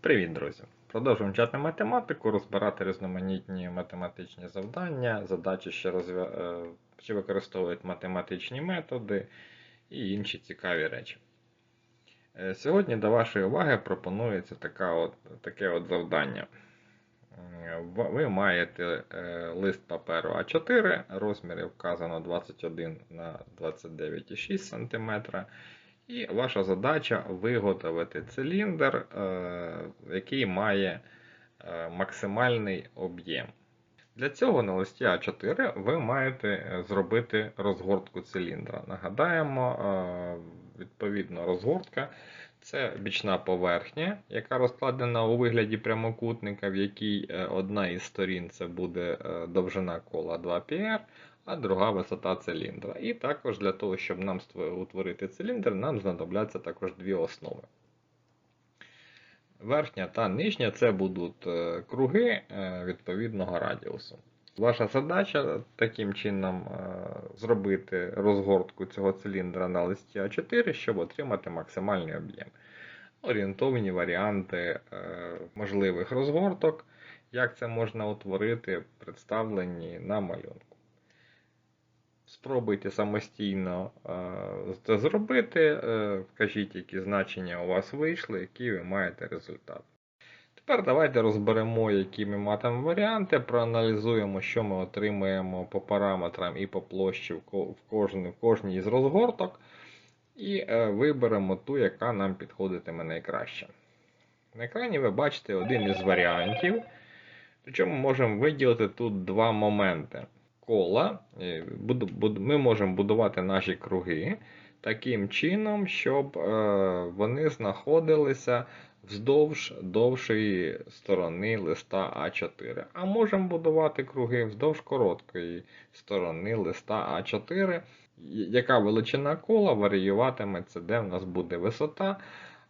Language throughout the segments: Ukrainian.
Привіт, друзі! Продовжуємо вчати математику, розбирати різноманітні математичні завдання, задачі, що, розв'я... е, що використовують математичні методи і інші цікаві речі. Е, Сьогодні до вашої уваги пропонується така от, таке от завдання. Ви маєте е, лист паперу А4, розміри вказано 21 на 29,6 см. І ваша задача виготовити циліндр, е, який має е, максимальний об'єм. Для цього на листі А4 ви маєте е, зробити розгортку циліндра. Нагадаємо, відповідно, розгортка це бічна поверхня, яка розкладена у вигляді прямокутника, в якій одна із сторін це буде довжина кола 2πr, а друга висота циліндра. І також для того, щоб нам утворити циліндр, нам знадобляться також дві основи. Верхня та нижня це будуть е, круги е, відповідного радіусу. Ваша задача таким чином е, зробити розгортку цього циліндра на листі А4, щоб отримати максимальний об'єм. Орієнтовні варіанти можливих розгорток, як це можна утворити, представлені на малюнку. Спробуйте самостійно е, це зробити, е, вкажіть, які значення у вас вийшли, який ви маєте результат. Тепер давайте розберемо, які ми матимемо варіанти, проаналізуємо, що ми отримаємо по параметрам і по площі в кожній, в кожній із розгорток, і е, виберемо ту, яка нам підходитиме найкраще. На екрані ви бачите один із варіантів. Причому можемо виділити тут два моменти. Кола. е, Ми можемо будувати наші круги таким чином, щоб е, вони знаходилися вздовж довшої сторони листа А4. А можемо будувати круги вздовж короткої сторони листа А4. Яка величина кола варіюватиметься, де в нас буде висота,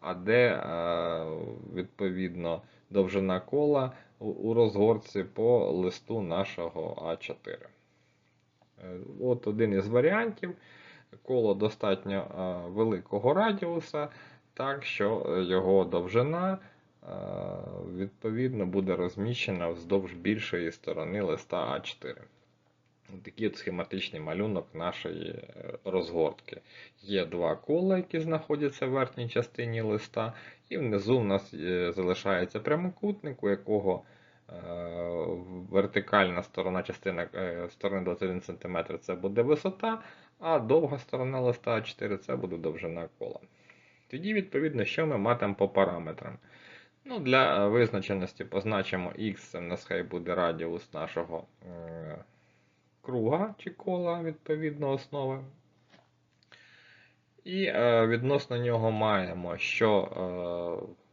а де е, відповідно довжина кола у розгорці по листу нашого А4. Е, От один із варіантів. Коло достатньо е, великого радіуса, так що е, його довжина відповідно буде розміщена вздовж більшої сторони листа А4. Такий от схематичний малюнок нашої розгортки. Є два кола, які знаходяться в верхній частині листа, і внизу в нас залишається прямокутник, у якого вертикальна сторона частина е, сторони 21 см це буде висота, а довга сторона листа А4 це буде довжина кола. Тоді, відповідно, що ми матимо по параметрам. Ну, Для е, визначеності позначимо x, це в нас хай буде радіус нашого е, круга чи кола, відповідно, основи. І е, відносно нього маємо, що е,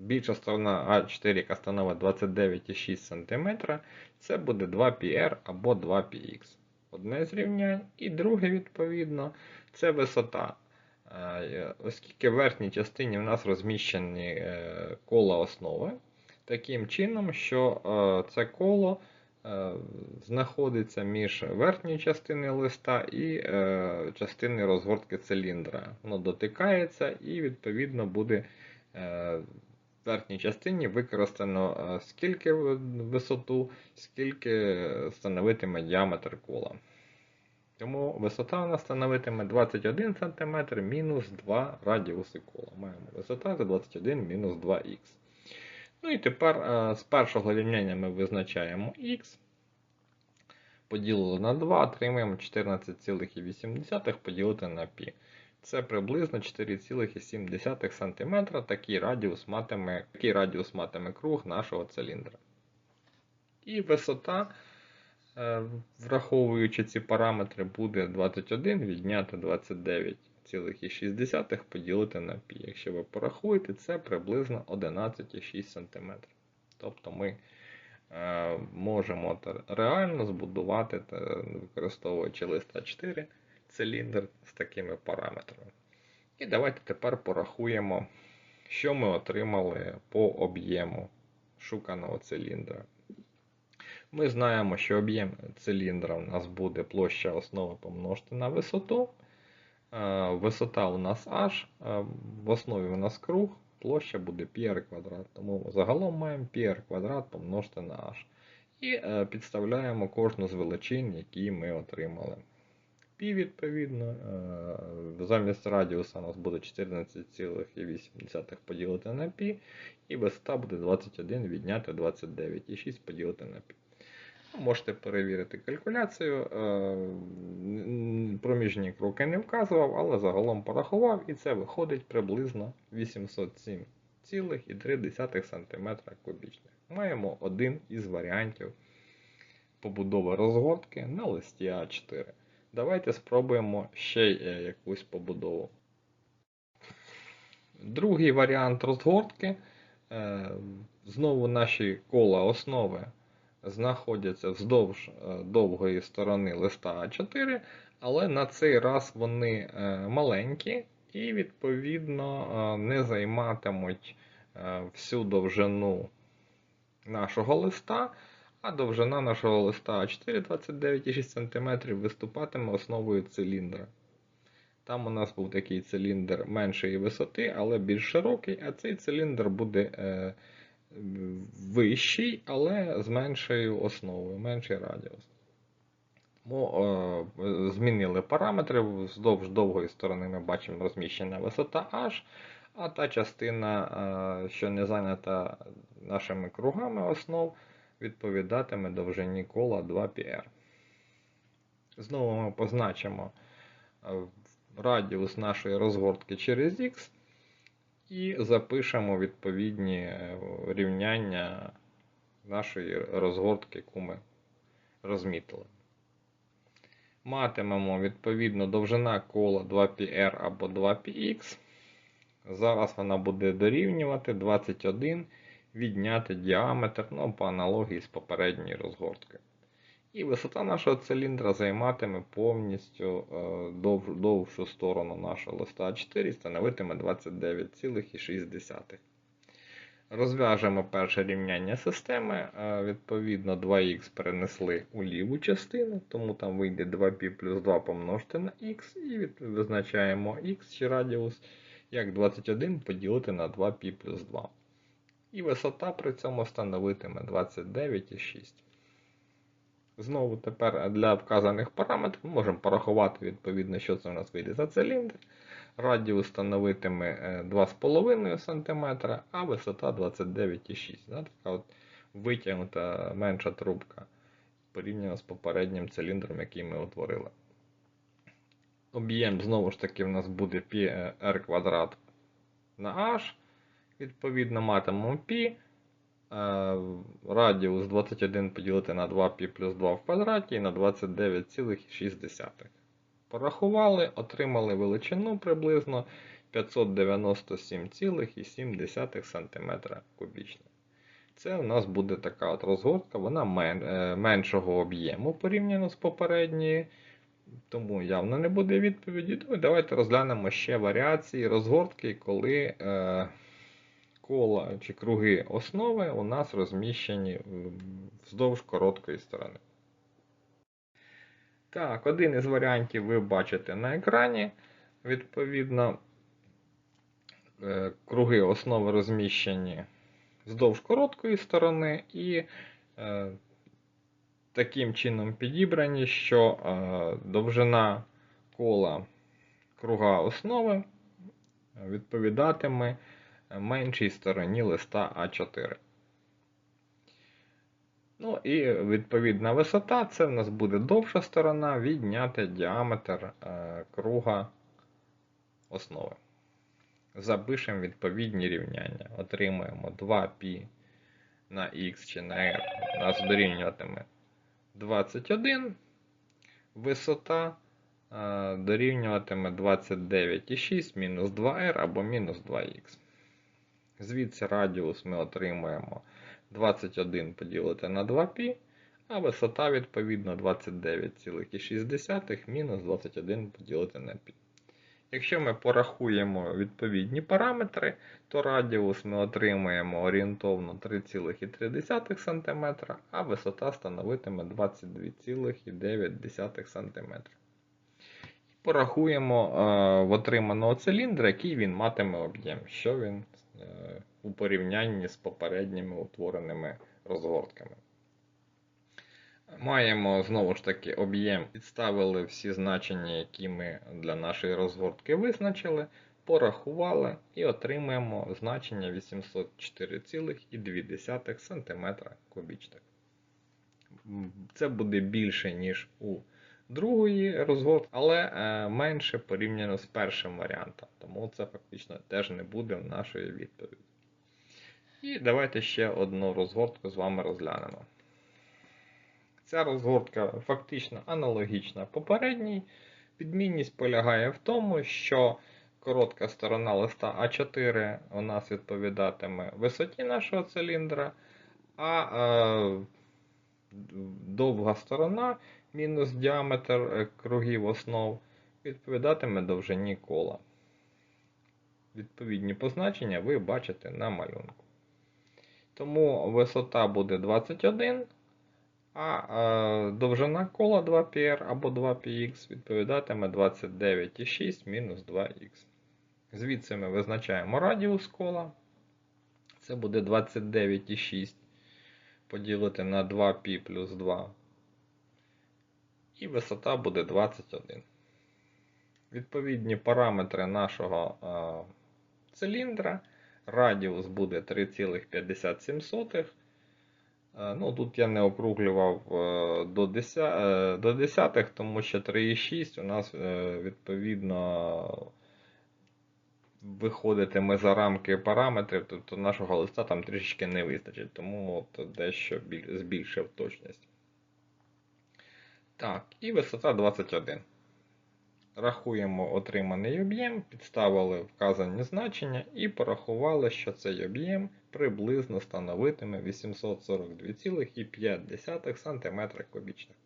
більша сторона А4, яка становить 29,6 см, це буде 2πr або 2πx. Одне з рівнянь. І друге, відповідно, це висота. Е, Оскільки в верхній частині в нас розміщені е, кола основи, таким чином, що е, це коло знаходиться між верхньою частиною листа і частиною розгортки циліндра. Воно дотикається і, відповідно, буде верхній частині використано е, скільки висоту, скільки становитиме діаметр кола. Тому висота у нас становитиме 21 см мінус 2 радіуси кола. Маємо висота за 21 мінус 2х. Ну і тепер е, з першого рівняння ми визначаємо х. Поділили на 2, отримаємо 14,8 поділити на π. Це приблизно 4,7 см. Такий радіус матиме, такий радіус матиме круг нашого циліндра. І висота, е, враховуючи ці параметри, буде 21 відняти 29,6 поділити на π. Якщо ви порахуєте, це приблизно 11,6 см. Тобто ми е, можемо реально збудувати, використовуючи лист А4, циліндр з такими параметрами. І давайте тепер порахуємо, що ми отримали по об'єму шуканого циліндра. Ми знаємо, що об'єм циліндра у нас буде площа основи помножити на висоту. Е, Висота у нас h, е, в основі у нас круг, площа буде πr квадрат. Тому загалом маємо πr квадрат помножити на h. І е, підставляємо кожну з величин, які ми отримали. Пі, відповідно, е, замість радіуса у нас буде 14,8 поділити на пі, і висота буде 21 відняти 29,6 поділити на пі. Можете перевірити калькуляцію. е, Проміжні кроки не вказував, але загалом порахував, і це виходить приблизно 807,3 см кубічних. Маємо один із варіантів побудови розгортки на листі А4. Давайте спробуємо ще е, якусь побудову. Другий варіант розгортки. Е, Знову наші кола основи знаходяться вздовж е, довгої сторони листа А4, але на цей раз вони маленькі і, відповідно, не займатимуть всю довжину нашого листа, а довжина нашого листа А4 29,6 см виступатиме основою циліндра. Там у нас був такий циліндр меншої висоти, але більш широкий, а цей циліндр буде е, вищий, але з меншою основою, менший радіус. Тому е, змінили параметри. Вздовж довгої сторони ми бачимо розміщена висота H, а та частина, е, що не зайнята нашими кругами основ, відповідатиме довжині кола 2πr. Знову ми позначимо е, радіус нашої розгортки через X і запишемо відповідні е, рівняння нашої розгортки, яку ми розмітили. Матимемо відповідно довжина кола 2πr або 2πx. Зараз вона буде дорівнювати 21 відняти діаметр, ну, по аналогії з попередньою розгорткою. І висота нашого циліндра займатиме повністю е, дов, довшу сторону нашого листа 4 і становитиме 29,6. Розв'яжемо перше рівняння системи. Е, Відповідно, 2х перенесли у ліву частину, тому там вийде 2π плюс 2 помножити на х, і визначаємо х чи радіус як 21 поділити на 2π плюс 2. І висота при цьому становитиме 29,6. Знову тепер для вказаних параметрів ми можемо порахувати відповідно, що це у нас вийде за циліндр. Радіус становитиме е, 2,5 см, а висота 29,6 Така от витягнута менша трубка порівняно з попереднім циліндром, який ми утворили. Об'єм знову ж таки в нас буде πr квадрат на h. Відповідно, матимемо π. Е, Радіус 21 поділити на 2π плюс 2 в квадраті і на 29,6. Порахували, отримали величину приблизно 597,7 см кубічних. Це у нас буде така от розгортка, вона е, меншого об'єму порівняно з попередньою. Тому явно не буде відповіді. Давайте розглянемо ще варіації розгортки, коли е, кола чи круги основи у нас розміщені вздовж короткої сторони. Так, один із варіантів ви бачите на екрані. Відповідно, е, круги основи розміщені вздовж короткої сторони і е, таким чином підібрані, що е, довжина кола круга основи відповідатиме меншій стороні листа А4. Ну і відповідна висота це в нас буде довша сторона відняти діаметр е, круга основи. Запишемо відповідні рівняння. Отримуємо 2π на х чи на r. Нас дорівнюватиме 21. Висота е, дорівнюватиме 29,6 мінус 2r або мінус 2х. Звідси радіус ми отримуємо 21 поділити на 2π, а висота відповідно 29,6 мінус 21 поділити на π. Якщо ми порахуємо відповідні параметри, то радіус ми отримаємо орієнтовно 3,3 см, а висота становитиме 22,9 см. Порахуємо е, в отриманого циліндра, який він матиме об'єм, що він у порівнянні з попередніми утвореними розгортками. Маємо знову ж таки об'єм, підставили всі значення, які ми для нашої розгортки визначили, порахували і отримаємо значення 804,2 см кубічних. Це буде більше, ніж у другої розгортки, але е, менше порівняно з першим варіантом. Тому це фактично теж не буде в нашої відповіді. І давайте ще одну розгортку з вами розглянемо. Ця розгортка фактично аналогічна попередній. Відмінність полягає в тому, що коротка сторона листа А4 у нас відповідатиме висоті нашого циліндра, а е, довга сторона мінус діаметр е, кругів основ відповідатиме довжині кола. Відповідні позначення ви бачите на малюнку. Тому висота буде 21, а е, довжина кола 2πr або 2πx відповідатиме 29,6 мінус 2х. Звідси ми визначаємо радіус кола. Це буде 29,6 поділити на 2π плюс 2. І висота буде 21. Відповідні параметри нашого е, циліндра. Радіус буде 3,57. Е, Ну, Тут я не округлював е, до 10, е, до десятих, тому що 3,6 у нас відповідно виходитиме за рамки параметрів, тобто нашого листа там трішечки не вистачить, тому от дещо біль- збільшив точність. Так, і висота 21. Рахуємо отриманий об'єм, підставили вказані значення і порахували, що цей об'єм приблизно становитиме 842,5 см кубічних.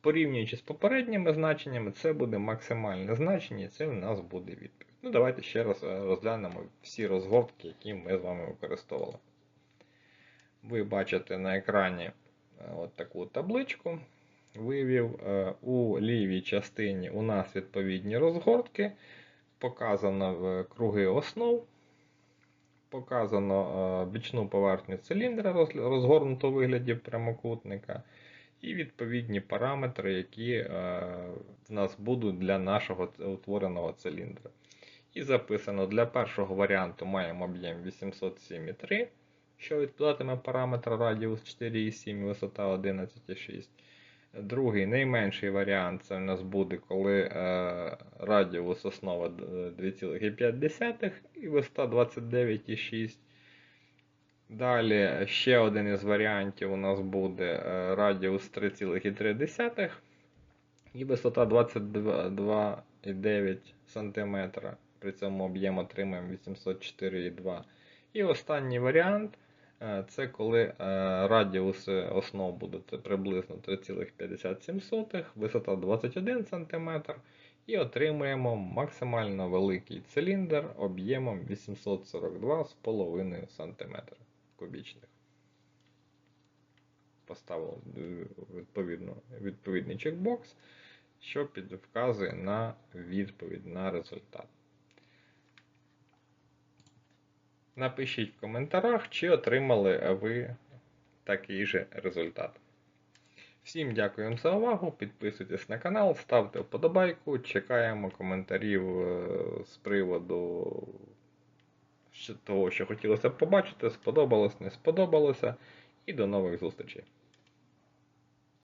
Порівнюючи з попередніми значеннями, це буде максимальне значення, і це в нас буде відповідь. Ну, давайте ще раз е, розглянемо всі розгортки, які ми з вами використовували. Ви бачите на екрані е, от таку табличку. Вивів е, у лівій частині у нас відповідні розгортки. Показано в круги основ. Показано бічну поверхню циліндра, роз- розгорнуто у вигляді прямокутника. І відповідні параметри, які в нас будуть для нашого утвореного циліндра. І записано для першого варіанту маємо об'єм 807,3, що відповідатиме параметру радіус 4,7, висота 11,6. Другий найменший варіант це в нас буде, коли е, радіус основа 2,5 і висота 29,6.І ще один із варіантів у нас буде е, радіус 3,3 і висота 22,9 см. При цьому об'єм отримаємо 804,2. І останній варіант е, це коли е, радіус основ буде приблизно 3,57, висота 21 см. І отримуємо максимально великий циліндр об'ємом 842,5 см кубічних. Поставив е, відповідний чекбокс, що під, вказує на відповідь на результат. Напишіть в коментарях, чи отримали ви такий же результат. Всім дякую за увагу. Підписуйтесь на канал, ставте вподобайку. Чекаємо коментарів е, з приводу того, що хотілося б побачити. Сподобалось, не сподобалося. І до нових зустрічей!